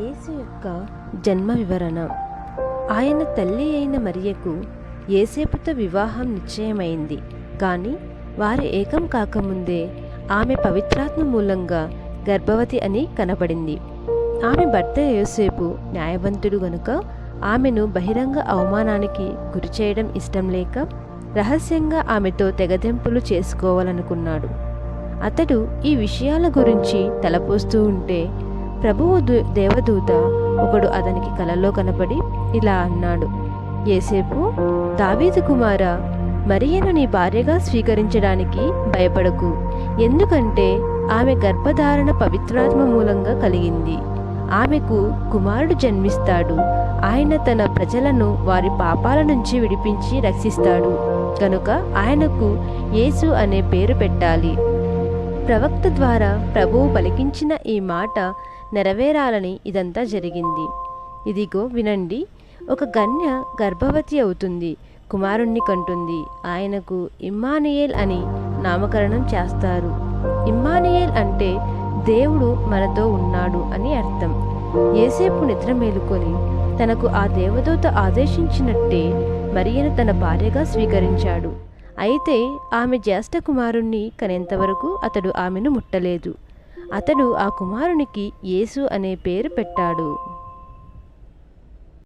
యేసు యొక్క జన్మ వివరణ. ఆయన తల్లి అయిన మరియకు ఏసేపుతో వివాహం నిశ్చయమైంది. కానీ వారు ఏకం కాకముందే ఆమె పవిత్రాత్మ మూలంగా గర్భవతి అని కనబడింది. ఆమె భర్త యోసేపు న్యాయవంతుడు గనుక ఆమెను బహిరంగ అవమానానికి గురిచేయడం ఇష్టం లేక రహస్యంగా ఆమెతో తెగదెంపులు చేసుకోవాలనుకున్నాడు. అతడు ఈ విషయాల గురించి తలపోస్తూ ఉంటే ప్రభువు దు- దేవదూత ఒకడు అతనికి కలలో కనపడి ఇలా అన్నాడు. ఏసేపు దావీదు కుమార మరియను నీ భార్యగా స్వీకరించడానికి భయపడకు. ఎందుకంటే ఆమె గర్భధారణ పవిత్రాత్మ మూలంగా కలిగింది. ఆమెకు కుమారుడు జన్మిస్తాడు. ఆయన తన ప్రజలను వారి పాపాల నుంచి విడిపించి రక్షిస్తాడు. కనుక ఆయనకు యేసు అనే పేరు పెట్టాలి. ప్రవక్త ద్వారా ప్రభువు పలికించిన ఈ మాట నెరవేరాలని ఇదంతా జరిగింది. ఇదిగో వినండి ఒక గన్య గర్భవతి అవుతుంది కుమారుణ్ణి కంటుంది. ఆయనకు ఇమ్మానియేల్ అని నామకరణం చేస్తారు. ఇమ్మానియేల్ అంటే దేవుడు మనతో ఉన్నాడు అని అర్థం. ఏసేపు నిద్ర మేలుకొని తనకు ఆ దేవదూత ఆదేశించినట్టే మరియను తన భార్యగా స్వీకరించాడు. అయితే ఆమె జ్యేష్ఠ కుమారుణ్ణి కనేంతవరకు అతడు ఆమెను ముట్టలేదు. అతడు ఆ కుమారునికి యేసు అనే పేరు పెట్టాడు.